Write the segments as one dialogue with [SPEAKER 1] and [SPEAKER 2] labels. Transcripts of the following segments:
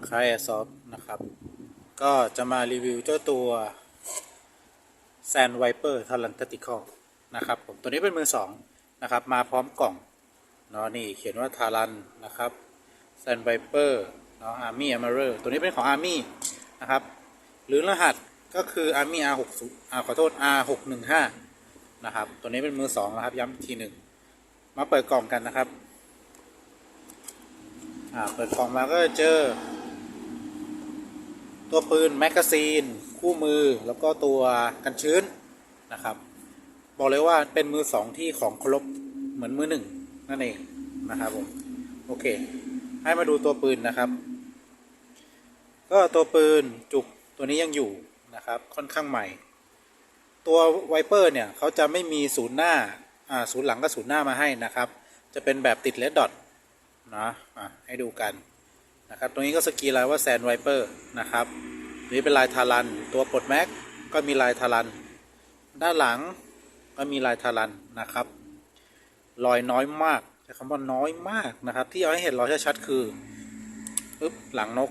[SPEAKER 1] างค่ายแอร์ซอฟนะครับ ก็จะมารีวิวเจ้าตัว Sand Viper t a l a n t a t i c a l นะครับผมตัวนี้เป็นมือสองนะครับ มาพร้อมกล่องเนาะนี่เขียนว่า t a l a n นะครับ Sand Viper เนาะ Army Armorer ตัวนี้เป็นของ Army นะครับ หรือรหัสก็คือ Army R60 อ่าขอโทษ R615 นะครับ ตัวนี้เป็นมือสองนะครับ ย้ำทีหนึ่งมาเปิดกล่องกันนะครับ อ่า เปิดกล่องมาก็เจอ ตัวปืนแมกกาซีน คู่มือแล้วก็ตัวกันชื้นนะครับ บอกเลยว่าเป็นมือสองที่ของครบเหมือนมือหนึ่งนั่นเองนะครับผมโอเค ให้มาดูตัวปืนนะครับ ก็ตัวปืนจุกตัวนี้ยังอยู่นะครับค่อนข้างใหม่ ตัวไวเปอร์เนี่ยเขาจะไม่มีศูนย์หน้าอ่าศูนย์หลังกับศูนย์หน้ามาให้นะครับ จะเป็นแบบติดเลดดอทนะอะให้ดูกัน นะครับ ตรงนี้ก็สกีลายว่าแซนไวเปอร์นะครับนี่เป็นลายทารัน ตัวปลดแม็กก็มีลายทารัน ด้านหลังก็มีลายทารันนะครับ รอยน้อยมากใช้คำว่าน้อยมากนะครับ ที่เอาให้เห็นรอยชัดๆคือปึ๊บหลังนก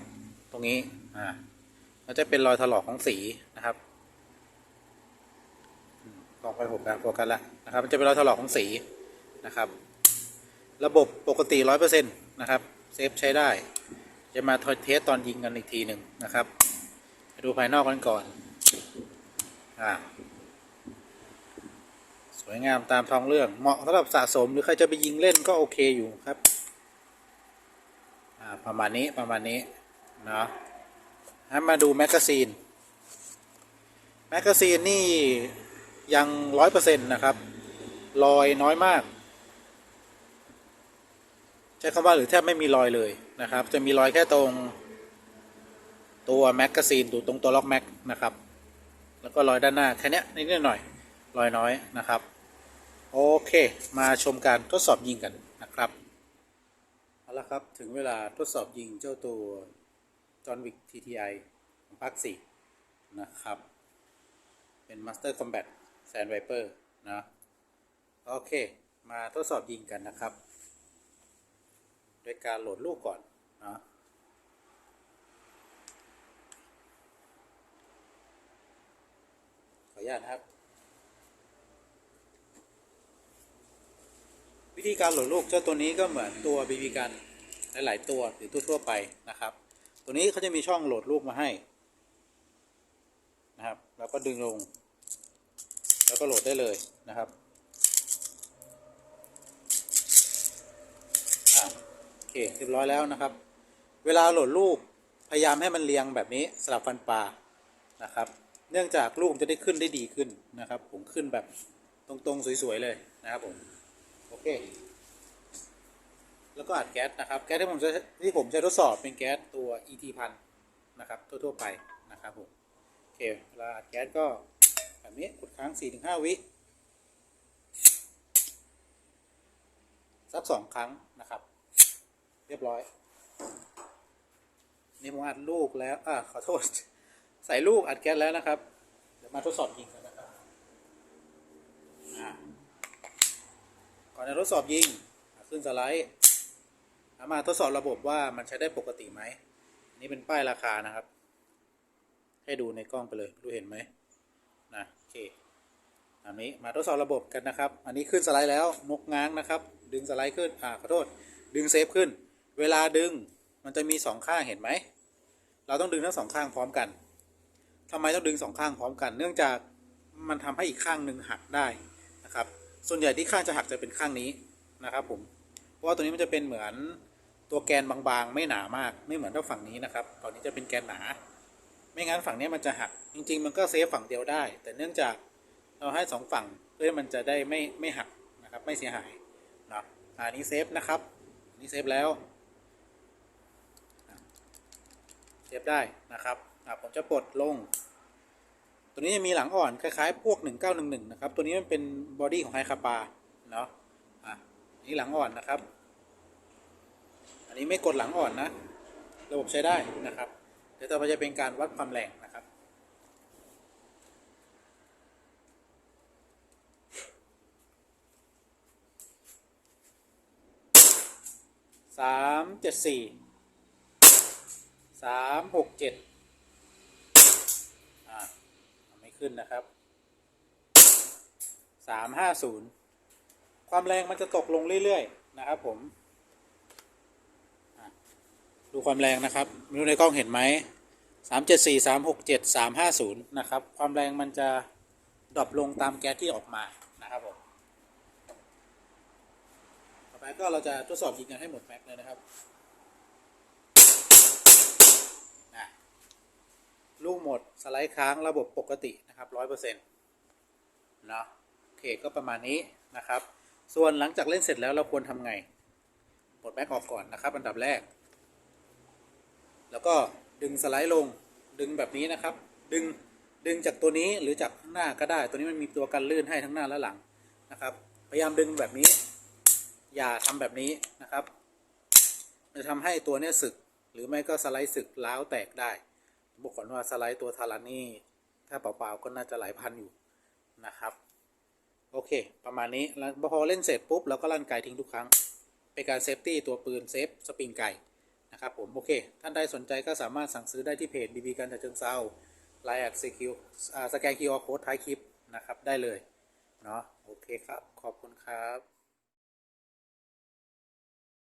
[SPEAKER 1] ตรงนี้อ่าก็จะเป็นรอยถลอกของสีนะครับอืมลองไปผมกันโฟกัสล้วนะครับมันจะเป็นรอยถลอกของสีนะครับ ระบบปกติร้อยเปอร์เซ็นต์นะครับเซฟใช้ได้ จะมาเทสตอนยิงกันอีกทีหนึ่งนะครับไปดูภายนอกกันก่อนอ่าสวยงามตามท้องเรื่องเหมาะสำหรับสะสมหรือใครจะไปยิงเล่นก็โอเคอยู่ครับอ่าประมาณนี้ประมาณนี้เนาะให้มาดูแมกกาซีนแมกกาซีนนี่ยังร้อยเปอร์เซ็นต์นะครับรอยน้อยมาก ใช้คำว่าหรือแทบไม่มีรอยเลยนะครับ จะมีรอยแค่ตรงตัวแมกกาซีนตัวตรงตัวล็อกแม็กนะครับ แล้วก็รอยด้านหน้าแค่นี้นิดหน่อยรอยน้อยนะครับ โอเค มาชมการทดสอบยิงกันนะครับเอาละครับถึงเวลาทดสอบยิงเจ้าตัวจอห์นวิก TTI ของภาค4นะครับ เป็น Master Combat Sand Viper นะ โอเค มาทดสอบยิงกันนะครับ โดยการโหลดลูกก่อนนะขออนุญาตครับ วิธีการโหลดลูกเจ้าตัวนี้ก็เหมือนตัว BB กันหลาย ๆ ตัวหรือทั่วๆไปนะครับ ตัวนี้เขาจะมีช่องโหลดลูกมาให้นะครับ แล้วก็ดึงลง แล้วก็โหลดได้เลยนะครับ เคเรียบร้อยแล้วนะครับ เวลาโหลดลูกพยายามให้มันเรียงแบบนี้สลับฟันปลานะครับ เนื่องจากลูกจะได้ขึ้นได้ดีขึ้นนะครับ ผมขึ้นแบบตรงๆสวยๆเลยนะครับผมโอเค แล้วก็อัดแก๊สนะครับแก๊สที่ผมจะที่ผมจะทดสอบเป็นแก๊สตัว ET พันนะครับทั่วๆไปนะครับผมโอเคเวลาอัดแก๊สก็แบบนี้กดค้าง 4-5 วิสักสองครั้งนะครับ เรียบร้อย นี่ผมอัดลูกแล้ว อ่าขอโทษ ใส่ลูกอัดแก๊สแล้วนะครับ เดี๋ยวมาทดสอบยิงกันนะครับก่อนจะทดสอบยิง ขึ้นสไลด์มาทดสอบระบบว่ามันใช้ได้ปกติไหมอันนี่เป็นป้ายราคานะครับ ให้ดูในกล้องไปเลย ดูเห็นไหมนะโอเคอันนี้มาทดสอบระบบกันนะครับ อันนี้ขึ้นสไลด์แล้วนกง้างนะครับ ดึงสไลด์ขึ้น อ่าขอโทษ ดึงเซฟขึ้น เวลาดึงมันจะมีสองข้างเห็นไหม เราต้องดึงทั้งสองข้างพร้อมกันทำไมต้องดึงสองข้างพร้อมกัน เนื่องจากมันทำให้อีกข้างหนึ่งหักได้นะครับ ส่วนใหญ่ที่ข้างจะหักจะเป็นข้างนี้นะครับผม เพราะว่าตัวนี้มันจะเป็นเหมือนตัวแกนบางๆ ไม่หนามาก ไม่เหมือนกับฝั่งนี้นะครับฝั่งนี้จะเป็นแกนหนา ไม่งั้นฝั่งนี้มันจะหัก จริง ๆ มันก็เซฟฝั่งเดียวได้ แต่เนื่องจากเราให้สองฝั่งเพื่อมันจะได้ไม่ไม่หักนะครับ ไม่เสียหายนะอันนี้เซฟนะครับนนี้เซฟแล้ว เซฟได้นะครับผมจะปลดลง ตัวนี้จะมีหลังอ่อนคล้ายๆพวก 1911 นะครับ ตัวนี้มันเป็นบอดี้ของไฮคาปาเนาะอะอันนี่หลังอ่อนนะครับ อันนี้ไม่กดหลังอ่อนนะ ระบบใช้ได้นะครับ เดี๋ยวต่อไปจะเป็นการวัดความแรงนะครับสามเจ็ดสี่ สามหกเจ็ดอ่าไม่ขึ้นนะครับสามห้าศูนย์ความแรงมันจะตกลงเรื่อยๆนะครับผมดูความแรงนะครับไม่รู้ในกล้องเห็นไหมสามเจ็ดสี่สามหกเจ็ดสามห้าศูนย์นะครับ ความแรงมันจะดรอปลงตามแก๊สที่ออกมานะครับผมต่อไปก็เราจะทดสอบยิงกันให้หมดแม็กเลยนะครับ ลูกหมดสไลด์ค้างระบบปกตินะครับร้อยเปอร์เซ็นต์เนาะโอเคก็ประมาณนี้นะครับ ส่วนหลังจากเล่นเสร็จแล้วเราควรทำไงปลดแม็กออกก่อนนะครับอันดับแรก แล้วก็ดึงสไลด์ลงดึงแบบนี้นะครับ ดึงดึงจากตัวนี้หรือจากข้างหน้าก็ได้ ตัวนี้มันมีตัวกันลื่นให้ทั้งหน้าและหลังนะครับ พยายามดึงแบบนี้ อย่าทำแบบนี้นะครับจะทำให้ตัวเนี้ยสึก หรือไม่ก็สไลด์สึกล้าวแตกได้ บอกก่อนว่าสไลด์ตัวทารานี่ ถ้าเปล่าๆก็น่าจะหลายพันอยู่นะครับ โอเค ประมาณนี้แล้วพอเล่นเสร็จปุ๊บเราก็ลั่นไกทิ้งทุกครั้ง เป็นการเซฟตี้ตัวปืนเซฟสปริงไก่นะครับผม โอเค ท่านใดสนใจก็สามารถสั่งซื้อได้ที่เพจบีบีกันฉะเชิงเซาไลน์แอดซีคิวสแกนคิวอาร์โค้ดท้ายคลิปนะครับได้เลยเนาะโอเคครับ ขอบคุณครับ